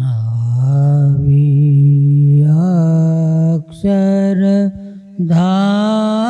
આવી અક્ષર ધામથી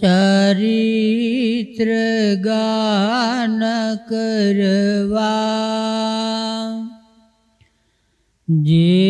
ચરિત્ર ગાન કરવા જેણે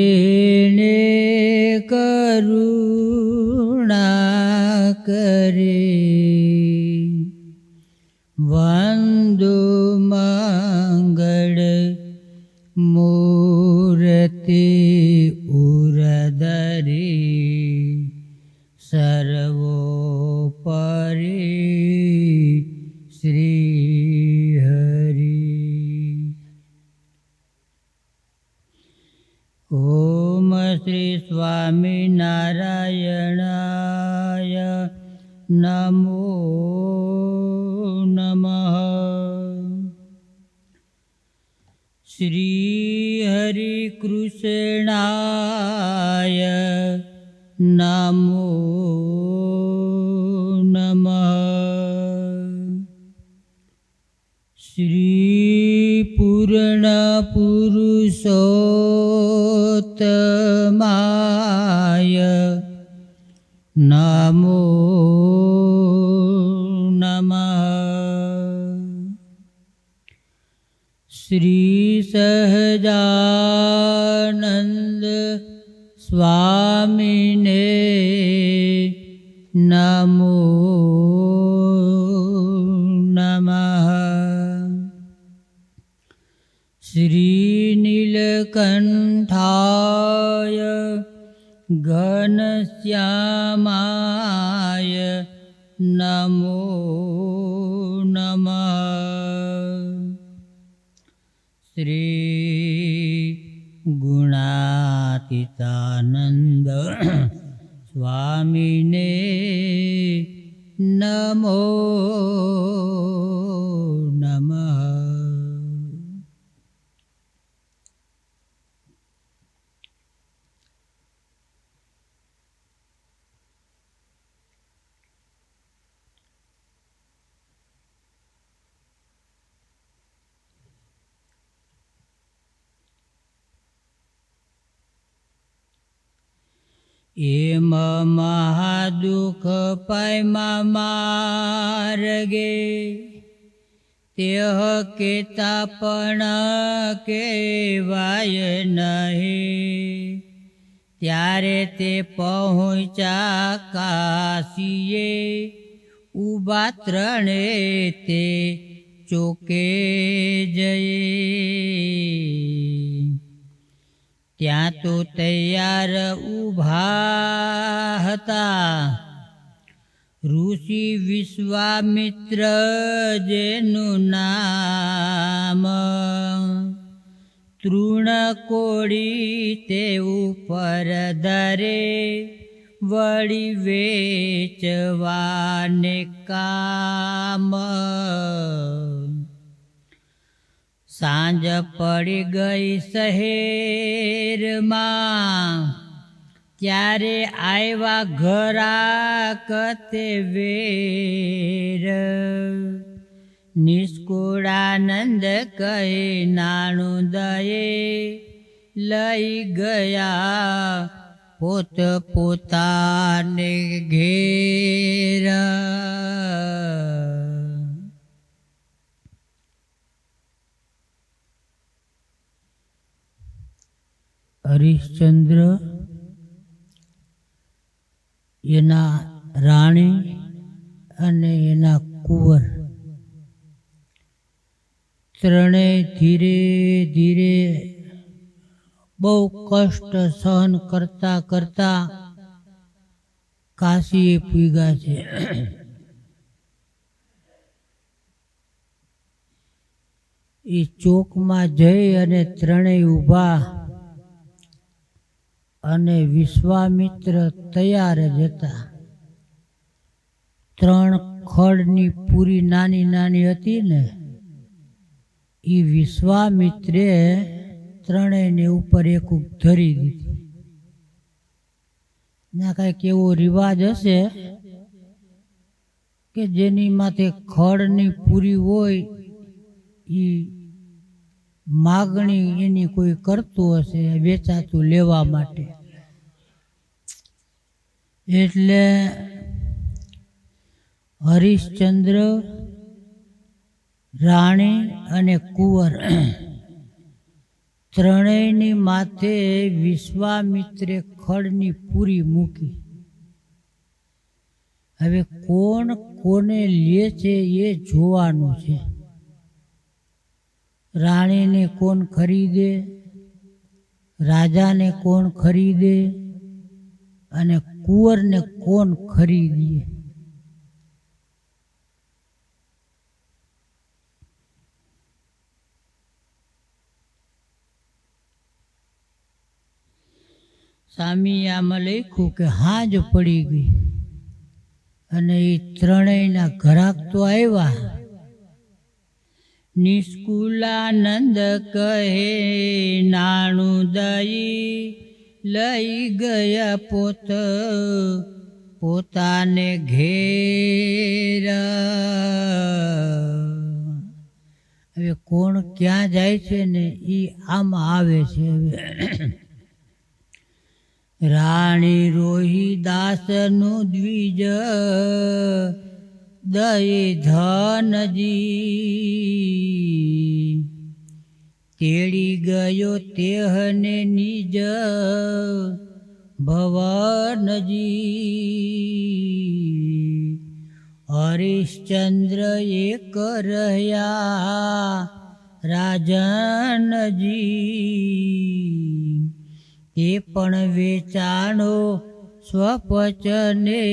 શ્રી હરિ કૃષ્ણાય નમો નમ. શ્રી પૂર્ણ નમો નમઃ. શ્રી सहजानन्द स्वामिने नमो नमः। श्रीनीलकण्ठाय घनश्यामाय नमो શ્રી ગુણાતીતાનંદ સ્વામીને નમો નમઃ એમ મહાદુઃખ પાયમાં માર્ગે. તેહ કેતા પણ કેવાય નહીં. ત્યારે તે પહોંચ્યા કાશીએ ઊભા ત્રણે તે ચોકે જઈએ ત્યાં તો તૈયાર ઊભા હતા. ઋષિ વિશ્વામિત્ર જેનું નામ તૃણકોડી તે ઉપર દરે વળી વેચવાને કામ. સાંજ પડી ગઈ શહેરમાં. ત્યારે આવ્યા ઘરા કતે વેર. નિષ્કુળાનંદ કહે, નાણું દયે લઈ ગયા પોત પોતાને ઘેર. હરિશ્ચંદ્ર, એના રાણી અને એના કુંવર. ત્રણેય ધીરે ધીરે બહુ કષ્ટ સહન કરતા કરતા કાશીએ પૂગ્યા છે. એ ચોકમાં જઈ અને ત્રણેય ઊભા અને વિશ્વામિત્ર તૈયાર જ હતા. ત્રણ ખડની પૂરી નાની નાની હતી ને એ વિશ્વામિત્રે ત્રણેયને ઉપર એક ધરી દીધી. ના, કાંઈક એવો રિવાજ હશે કે જેની માથે ખડની પૂરી હોય એ માગણી એની કોઈ કરતું હશે વેચાતું લેવા માટે. એટલે હરિશ્ચંદ્ર, રાણી અને કુંવર ત્રણેયની માથે વિશ્વામિત્રે ખડની પૂરી મૂકી. હવે કોણ કોને લે છે એ જોવાનું છે. રાણીને કોણ ખરીદે, રાજાને કોણ ખરીદે અને કુંવરને કોણ ખરીદીએ સ્વામી આમાં લખ્યું કે હાજ પડી ગઈ અને એ ત્રણેયના ઘરાક તો આવ્યા. નિષ્કુલાનંદ કહે, નાણું દઈ લઈ ગયા પોત, પોતાને ઘેર. હવે કોણ ક્યાં જાય છે ને એ આમ આવે છે હવે. રાણી રોહિદાસનું દ્વિજ દય ધનજી. તેડી ગયો તેહને નિજ ભવનજી. હરિશ્ચંદ્ર એક રહ્યા રાજનજી. તે પણ વેચાણો સ્વપચને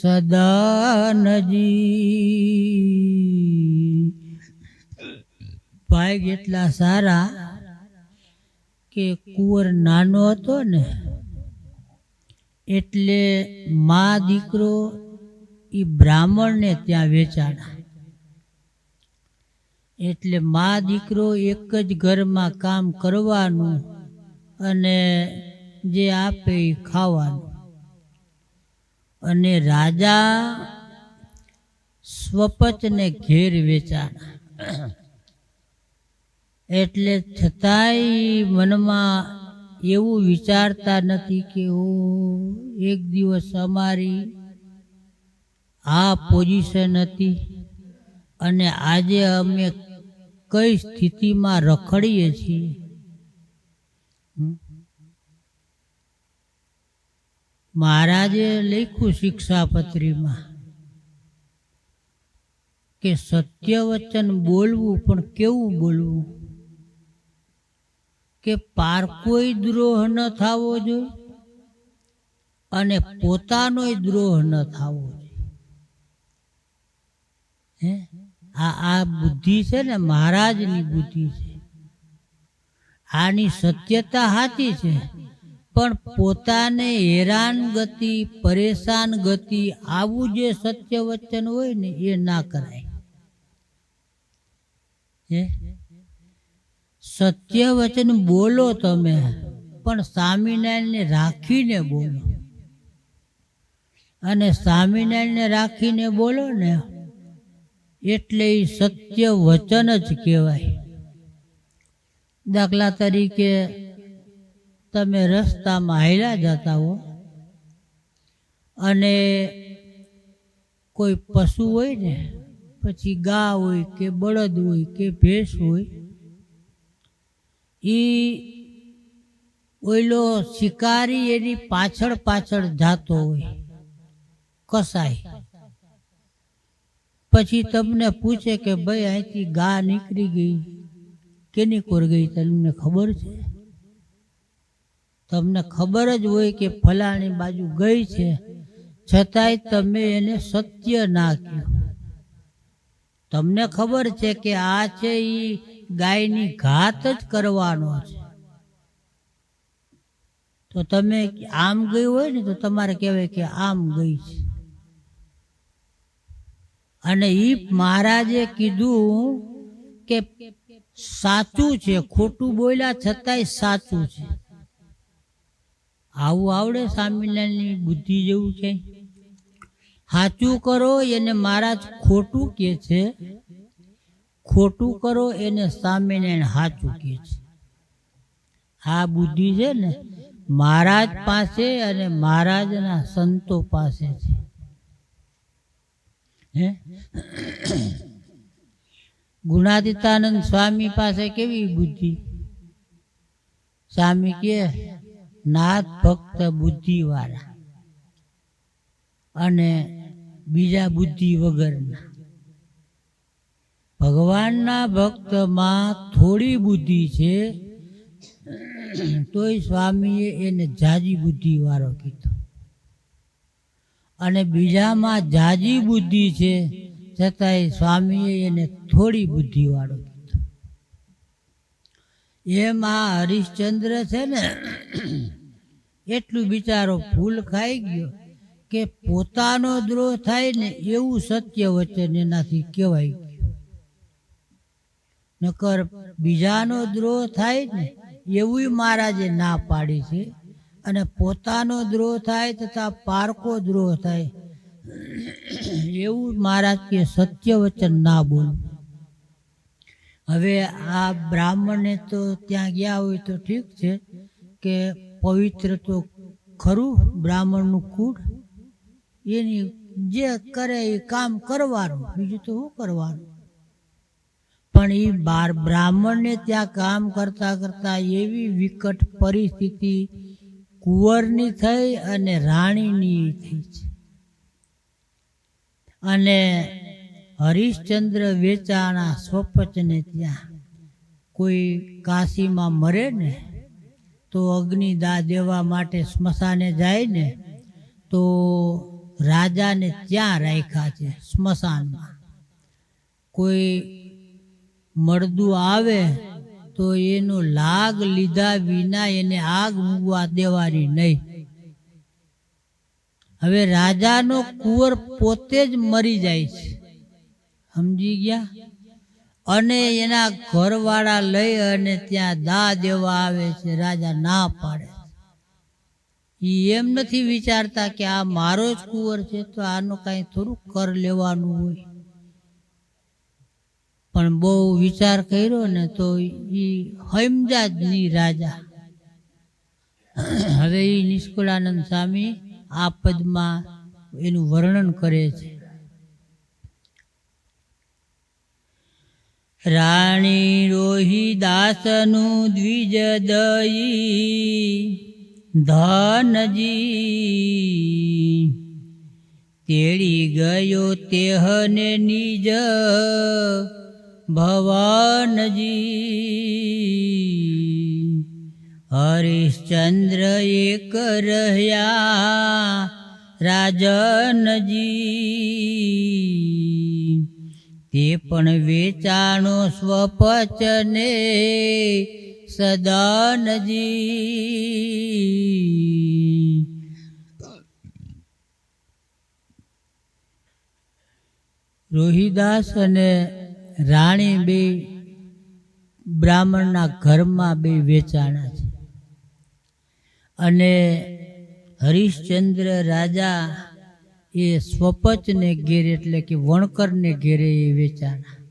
સદાનજી. ભાઈ એટલા સારા કે કુંવર નાનો હતો ને, એટલે મા દીકરો એ બ્રાહ્મણને ત્યાં વેચાણા. એટલે મા દીકરો એક જ ઘરમાં કામ કરવાનું અને જે આપે એ ખાવાનું. અને રાજા સ્વપચને ઘેર વેચાણા. એટલે છતાંય મનમાં એવું વિચારતા નથી કે ઓ એક દિવસ અમારી આ પોઝિશન હતી અને આજે અમે કઈ સ્થિતિમાં રખડીએ છીએ? મહારાજે લખ્યું શિક્ષાપત્રીમાં કે સત્ય વચન બોલવું પણ કેવું બોલવું કે પારકોય દ્રોહ ન થવો જોઈએ અને પોતાનોય દ્રોહ ન થવો જોઈએ. આ આ બુદ્ધિ છે ને, મહારાજની બુદ્ધિ છે. આની સત્યતા સાચી છે. પણ પોતાને હેરાન ગતિ, પરેશાન ગતિ, આવું જે સત્ય વચન હોય ને, એ ના કરાય. હે? સત્ય વચન બોલો તમે, પણ સ્વામિનારાયણને રાખીને બોલો. અને સ્વામિનારાયણને રાખીને બોલો ને, એટલે એ સત્ય વચન જ કહેવાય. દાખલા તરીકે તમે રસ્તામાં હાલ્યા જતા હો, અને કોઈ પશુ હોય ને, પછી ગા હોય કે બળદ હોય કે ભેંસ હોય એ ઓઈલો શિકારી એની પાછળ પાછળ જાતો હોય. કસાય. પછી તમને પૂછે કે ભાઈ અહીંથી ગા નીકળી ગઈ. કેની કોર ગઈ તમને ખબર છે? તમને ખબર જ હોય કે ફલાણી બાજુ ગઈ છે. છતાંય તમે એને સત્ય નાખ્યું તમને ખબર છે કે આ છે એ ગાયની ઘાત જ કરવાનો છે. તો તમે આમ ગયું હોય ને તો તમારે કહેવાય કે આમ ગઈ છે. અને ઈ મહારાજે કીધું કે સાચું છે, ખોટું બોલ્યા છતાંય સાચું છે. આવું આવડે સ્વામિનારાયણની બુદ્ધિ જેવું છે? સાચું કરો, એને મહારાજ ખોટું કે છે ખોટું કરો એને સ્વામિનારાયણ સાચું કે છે. આ બુદ્ધિ છે ને મહારાજ પાસે અને મહારાજના સંતો પાસે છે. હે? ગુણાતીતાનંદ સ્વામી પાસે કેવી બુદ્ધિ? સ્વામી કે નાથ ભક્ત બુદ્ધિવાળા. અને બીજા બુદ્ધિ વગરના. ભગવાનના ભક્તમાં થોડી બુદ્ધિ છે, તોય સ્વામીએ એને જાજી બુદ્ધિ વાળો કીધો. અને બીજામાં જાજી બુદ્ધિ છે, છતાંય સ્વામીએ એને થોડી બુદ્ધિ વાળો કીધો. એમ હરિશ્ચંદ્ર છે ને, એટલું બિચારો ફૂલ ખાઈ ગયો કે પોતાનો દ્રોહ થાય ને એવું સત્ય વચન એનાથી કહેવાય નકર બીજાનો દ્રોહ થાય ને એવું મહારાજે ના પાડી છે. અને પોતાનો દ્રોહ થાય તથા પારકો દ્રોહ થાય. એવું મહારાજ કે સત્ય વચન ના બોલ. હવે આ બ્રાહ્મણને તો ત્યાં ગયા હોય તો ઠીક છે કે પવિત્ર તો ખરું બ્રાહ્મણનું કુળ. એની જે કરે એ કામ કરવાનું. બીજું તો શું કરવાનું? પણ એ બાર બ્રાહ્મણને ત્યાં કામ કરતા કરતા એવી વિકટ પરિસ્થિતિ કુંવરની થઈ અને રાણીની થઈ છે. અને હરિશ્ચંદ્ર વેચાણા સ્વપચને ત્યાં કોઈ કાશીમાં મરે ને, તો અગ્નિદા દેવા માટે સ્મશાને જાય ને, તો રાજાને ત્યાં રાખ્યા છે સ્મશાનમાં. કોઈ મળદું આવે, તો એનો લાગ લીધા વિના એને આગ મૂકવા દેવાની નહીં. હવે રાજાનો કુંવર પોતે જ મરી જાય છે. સમજી ગયા? અને એના ઘરવાળા લઈ અને ત્યાં દા દેવા આવે છે, રાજા ના પાડે એ એમ નથી વિચારતા કે આ મારો જ કુંવર છે, તો આનું કાંઈ થોડું કર લેવાનું હોય. પણ બહુ વિચાર કર્યો ને તો ઈ હમજા જ રાજા. હવે એ નિષ્કુળાનંદ સ્વામી આ પદમાં એનું વર્ણન કરે છે. રાણી રોહિદાસનું દઈ, ધનજી. તેડી ગયો તેહને નિજ ભવનજી હરિશ્ચંદ્ર એક રહ્યા રાજનજી તે પણ વેચાણો સ્વપચને સદાનજી રોહિદાસ અને રાણી બે બ્રાહ્મણના ઘરમાં બે વેચાણા છે. અને હરિશ્ચંદ્ર રાજા એ સ્વપચને ઘેરે એટલે કે વણકરને ઘેરે એ વેચાણા.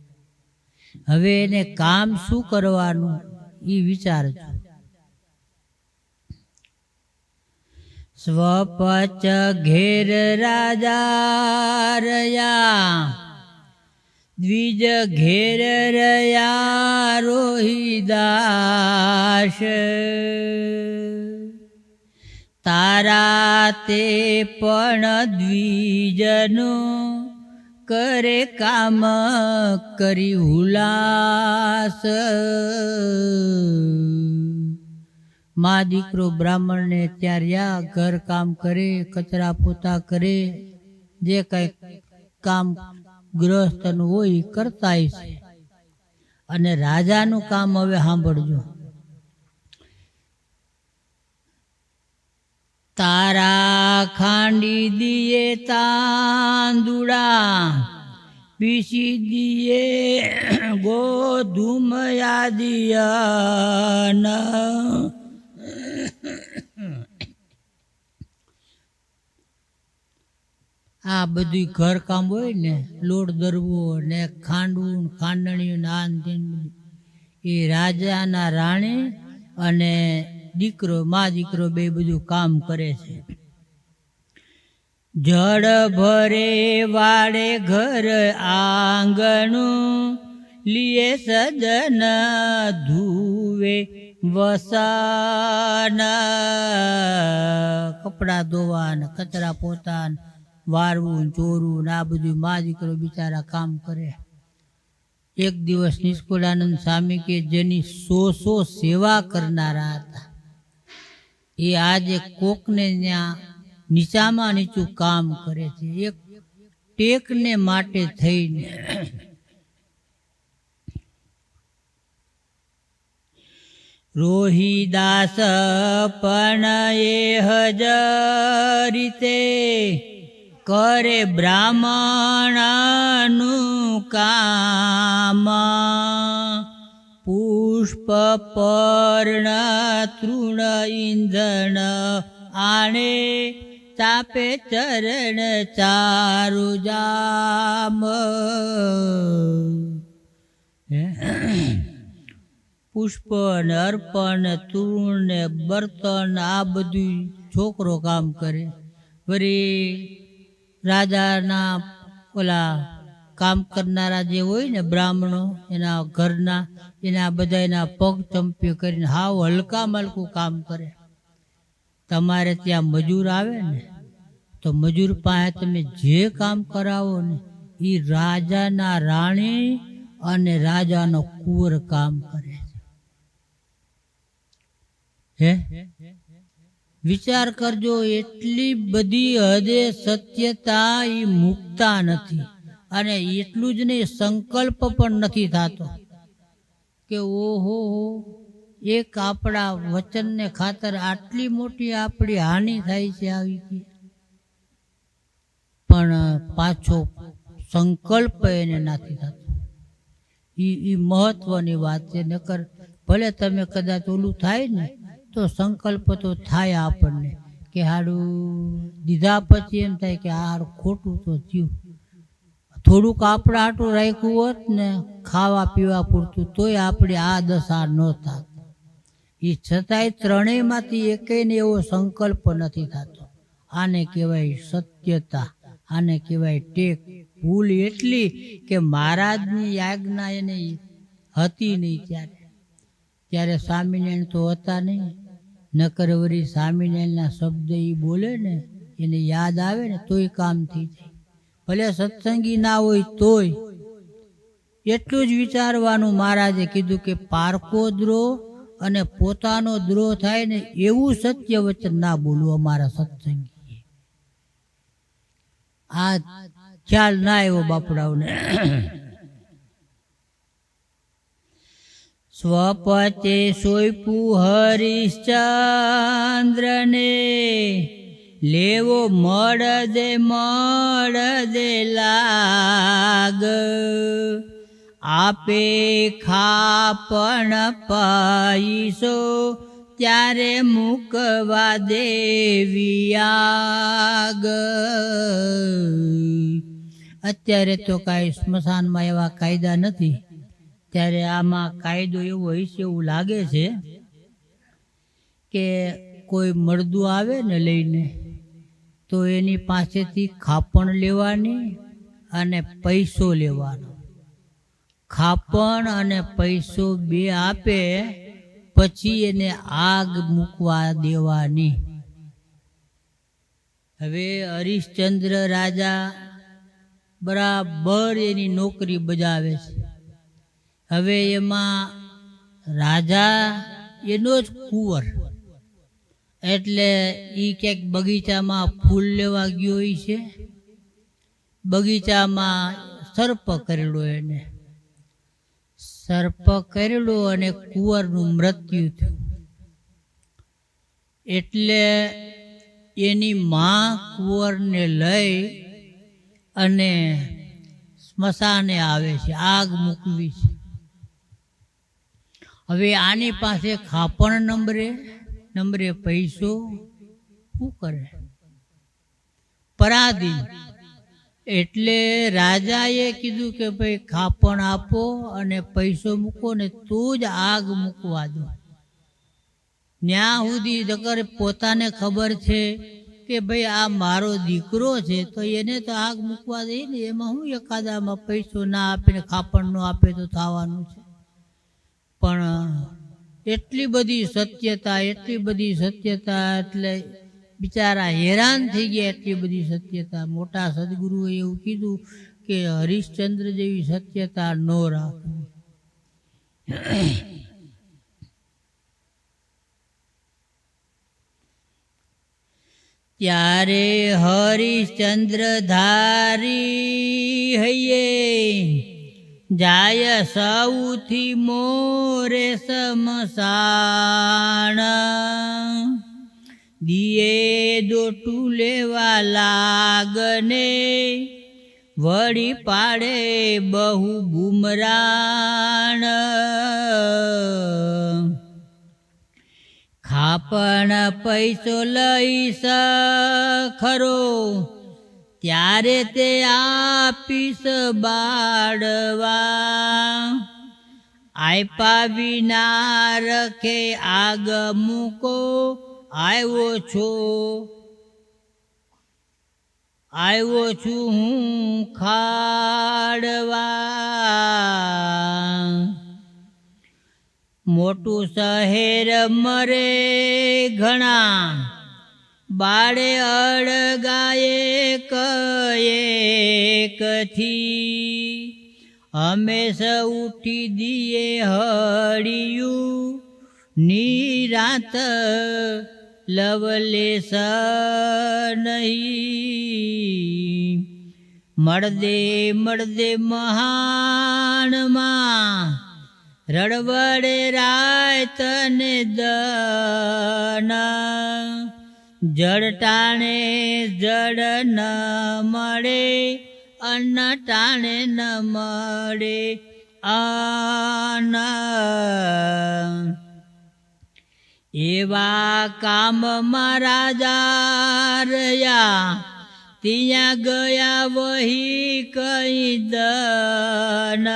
હવે એને કામ શું કરવાનું એ વિચારજો. સ્વપચ ઘેર રાજા રયા દ્વિજ ઘેર રયા રોહિદાસ તારા તે પણ દ્વિજનું કરે કામ કરી હુલાસ. મા દીકરો બ્રાહ્મણને ત્યાં રહ્યા ઘર કામ કરે, કચરા પોતા કરે, જે કઈ કામ ગૃહસ્થનું હોય એ કરતા છે. અને રાજાનું કામ હવે સાંભળજો. તારા ખાંડી દીએ તાંદુડા, પીસી દીએ ગોધુમ યાદિયન. આ બધું ઘર કામ હોય ને, લોટ દરવો ને ખાંડવું ખાંડણીયું ને આ ને તે ને બધું. એ રાજાના રાણી અને દીકરો, મા દીકરો બે બધું કામ કરે છે. જળ ભરે વાળે ઘર આંગણું લીએ સદન ધુવે વસાન. કપડાં ધોવાના, કચરા પોતા ને વારવું ચોરવું ને આ બધું મા દીકરો બિચારા કામ કરે. એક દિવસ નિષ્કુળાનંદ સ્વામી કે જેની સો સો સેવા કરનારા હતા. એ આજે કોકને ત્યાં નીચામાં નીચું કામ કરે છે. એક ટેકને માટે થઈને રોહિદાસ પણ એ હજરીતે કરે બ્રાહ્મણનું કામ. પુષ્પ પર્ણ, તૃણ ઇંધણ આણે તાપે ચરણ ચારુ જામ. પુષ્પ ને અર્પણ, તૃણ ને બર્તન, આ બધું છોકરો કામ કરે. વળી રાજાના ઓલા કામ કરનારા જે હોય ને બ્રાહ્મણો, એના ઘરના, એના બધા એના પગ ચંપી કરીને હાવ હલકા મલકું કામ કરે. તમારે ત્યાં મજૂર આવે ને, તો મજૂર પાસે તમે જે કામ કરાવો ને એ રાજાના રાણી અને રાજાનો કુંવર કામ કરે હે? વિચાર કરજો, એટલી બધી હદે સત્યતા એ મુકતા નથી. અને એટલું જ નહીં, સંકલ્પ પણ નથી થતો. કે ઓહો, એક આપણા વચનને ખાતર આટલી મોટી આપણી હાનિ થાય છે આવી પણ પાછો સંકલ્પ એને નથી થતો. એ મહત્વની વાત છે, નકર ભલે તમે કદાચ ઓલું થાય ને તો સંકલ્પ તો થાય આપણને કે હાડું દીધા પછી એમ થાય કે આ ખોટું તો થયું. થોડુંક આપણે આટું રાખ્યું હોત ને ખાવા પીવા પૂરતું તોય આપણે આ દશા ન થાત. એ છતાંય ત્રણેયમાંથી એકેયને એવો સંકલ્પ નથી થતો. આને કહેવાય સત્યતા, આને કહેવાય ટેક. ભૂલ એટલી કે મહારાજની આજ્ઞા એને હતી નહીં ત્યારે. ત્યારે સ્વામિનારાયણ તો હતા નહીં. નકર વરી સ્વામિનારાયણના શબ્દ એ બોલે ને, એને યાદ આવે ને તોય કામ થઈ જાય. ભલે સત્સંગી ના હોય તોય. એટલું જ વિચારવાનું મહારાજે કીધું કે પારકો દ્રોહ અને પોતાનો દ્રોહ થાય ને એવું સત્ય વચન ના બોલવું અમારા સત્સંગી આ ખ્યાલ ના આવ્યો બાપડાઓને. સ્વપતે સોયપુ હરિશ્ચંદ્રને લેવો મળ દે મળ લાગ. આપે ખાપણ પાઈશો, ત્યારે મૂકવા દેવિયાગ અત્યારે તો કાંઈ સ્મશાનમાં એવા કાયદા નથી. ત્યારે આમાં કાયદો એવો છે, એવું લાગે છે કે કોઈ મરદું આવે ને લઈને, તો એની પાસેથી ખાપણ લેવાની અને પૈસો લેવાનો. ખાપણ અને પૈસો બે આપે, પછી એને આગ મૂકવા દેવાની. હવે હરિશ્ચંદ્ર રાજા બરાબર એની નોકરી બજાવે છે. હવે એમાં રાજા એનો જ કુંવર. એટલે એ ક્યાંક બગીચામાં ફૂલ લેવા ગયો હોય છે. બગીચામાં સર્પ કરેલો એને. સર્પ કરેલો અને કુંવરનું મૃત્યુ થયું. એટલે એની મા કુંવરને લઈ અને સ્મશાને આવે છે, આગ મૂકવી છે. હવે આની પાસે ખાપણ નંબરે નંબરે પૈસો શું કરે? પરાધી. એટલે રાજાએ કીધું કે ભાઈ ખાપણ આપો અને પૈસો મૂકો ને તો જ આગ મૂકવા દો. ત્યાં સુધી જગર પોતાને ખબર છે કે ભાઈ આ મારો દીકરો છે તો એને તો આગ મૂકવા દે ને એમાં હું એકાદામાં પૈસો ના આપે ને ખાપણ ન આપે તો થવાનું છે. પણ એટલી બધી સત્યતા, એટલી બધી સત્યતા એટલે બિચારા હેરાન થઈ ગયા એટલી બધી સત્યતા. મોટા સદગુરુએ એવું કીધું કે હરિશ્ચંદ્ર જેવી સત્યતા ન રાખવી. ત્યારે હરિશ્ચંદ્ર ધારી હૈયે. જાય સૌથી મોરે સમસાણ. દિયે દોટું લેવા લાગને, વળી પાડે બહુ બુમરાણ. ખાપણ પૈસો લઈશ ખરો ત્યારે તે આપીશ બાળવા. આયપા વિના રખે આગ મૂકો, આવ્યો છો. આવ્યો છું હું ખાડવા. મોટું શહેર મરે ઘણા. બાળે અળગાએ કયેકથી હંમેશ ઉઠી દીએ હળિયું, નિરાત લવલેસ નહીં. મળદે મળદે મહાનમાં, રડવડે રાય તને દન. જળ ટાણે જળ ન મળે, અન્ન ટાણે ન મળે. અન એવા કામ રાજા રહ્યા, ત્યાં ગયા વહી કઈ દન.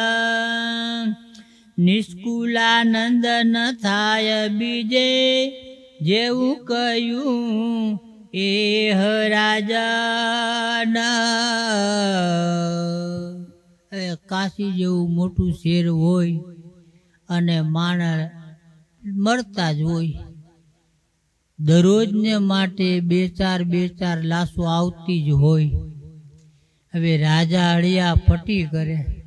નિષ્કુલાનંદ ન થાય બીજે જેવું કહ્યું એ રાજાના કાશી જેવું મોટું શેર હોય અને માણસ મરતા જ હોય. દરરોજને માટે બે ચાર બે ચાર લાશો આવતી જ હોય. હવે રાજા અળિયા ફટી કરે.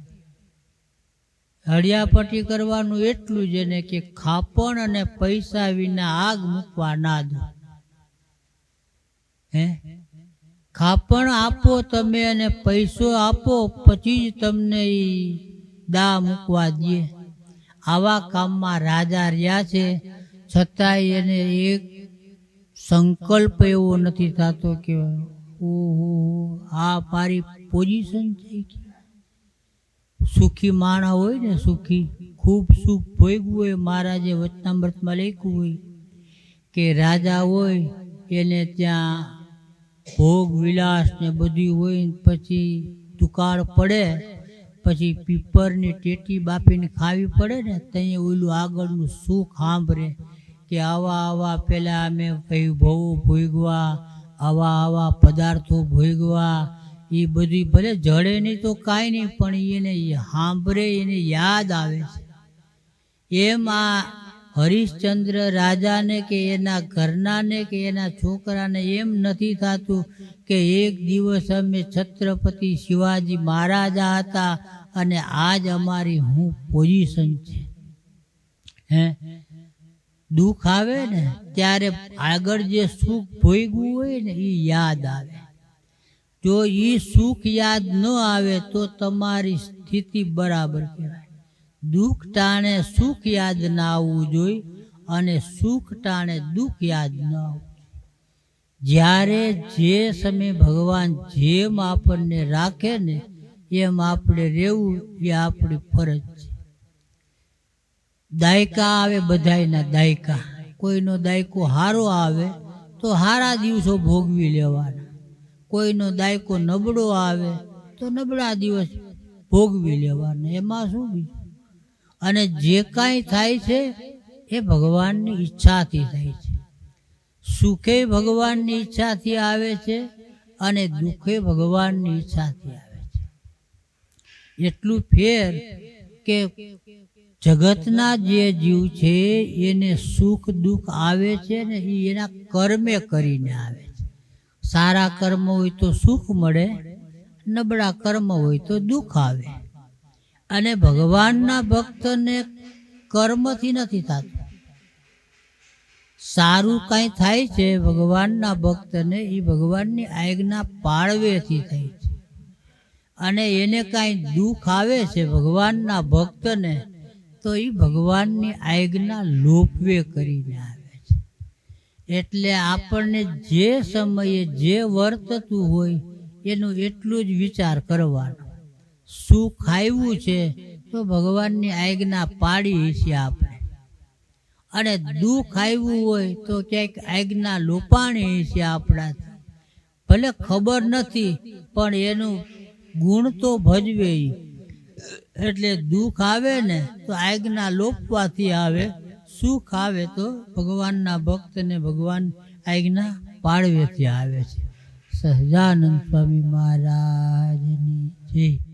હળિયાપટ્ટી કરવાનું એટલું જ એને કે ખાપણ અને પૈસા વિના આગ મૂકવા ના દો હે? ખાપણ આપો તમે અને પૈસો આપો, પછી જ તમને એ દા મૂકવા દે આવા કામમાં રાજા રહ્યા છે, છતાંય એને એક સંકલ્પ એવો નથી થતો કે ઓહો, આ મારી પોઝિશન થઈ ગઈ. સુખી માણા હોય ને સુખી, ખૂબ સુખ ભોગવું હોય, મહારાજે વચનામૃતમાં લખ્યું હોય કે રાજા હોય એને ત્યાં ભોગ, વિલાસ ને બધું હોય પછી દુકાળ પડે, પછી પીપરની ટેટી બાપીને ખાવી પડે ને ત્યાં ઓલું આગળનું સુખ સાંભળે કે આવા આવા પહેલાં અમે વૈભવો ભોગવા, આવા આવા પદાર્થો ભોગવા એ બધી ભલે જડે નહીં તો કાંઈ નહીં, પણ એને સાંભળે, એને યાદ આવે છે. એમ આ હરિશ્ચંદ્ર રાજાને કે એના ઘરનાને કે એના છોકરાને એમ નથી થતું કે એક દિવસ અમે છત્રપતિ શિવાજી મહારાજા હતા અને આજ અમારી હું પોઝિશન છે. હે? દુઃખ આવે ને ત્યારે આગળ જે સુખ ભોગવું હોય ને એ યાદ આવે. જો એ સુખ યાદ ન આવે તો તમારી સ્થિતિ બરાબર કહેવાય. દુઃખ ટાણે સુખ યાદ ના આવવું જોઈએ અને સુખ ટાણે દુઃખ યાદ ન આવવું જ્યારે જે સમય ભગવાન જેમ આપણને રાખે ને એમ આપણે રહેવું એ આપણી ફરજ છે. દાયકા આવે બધાયના દાયકા. કોઈનો દાયકો હારો આવે તો હારા દિવસો ભોગવી લેવાના. કોઈનો દાયકો નબળો આવે તો નબળા દિવસ ભોગવી લેવાના. એમાં શું બીજું? અને જે કાંઈ થાય છે એ ભગવાનની ઈચ્છાથી થાય છે. સુખે ભગવાનની ઈચ્છાથી આવે છે અને દુઃખે ભગવાનની ઈચ્છાથી આવે છે. એટલું ફેર કે જગતના જે જીવ છે એને સુખ દુઃખ આવે છે ને એ એના કર્મે કરીને આવે છે. સારા કર્મ હોય તો સુખ મળે, નબળા કર્મ હોય તો દુઃખ આવે. અને ભગવાનના ભક્તને કર્મથી નથી થતું. સારું કાંઈ થાય છે, ભગવાનના ભક્તને એ ભગવાનની આજ્ઞા પાળવેથી થાય છે. અને એને કાંઈ દુઃખ આવે છે ભગવાનના ભક્તને, તો એ ભગવાનની આજ્ઞા લોપવે કરીને આવે. એટલે આપણને જે સમયે જે વર્તતું હોય, એનું એટલું જ વિચાર કરવાનો. શું ખાવું છે, તો ભગવાનની આજ્ઞા પાડી છે આપણે. અને દુઃખ આવ્યું હોય, તો ક્યાંક આજ્ઞા લોપાણી છે આપણાથી. ભલે ખબર નથી, પણ એનું ગુણ તો ભજવે એટલે દુઃખ આવે ને, તો આજ્ઞા લોપવાથી આવે. સુખ આવે તો ભગવાનના ભક્તને ભગવાન આજ્ઞા પાળવેથી આવે છે. સહજાનંદ સ્વામી મહારાજની જય.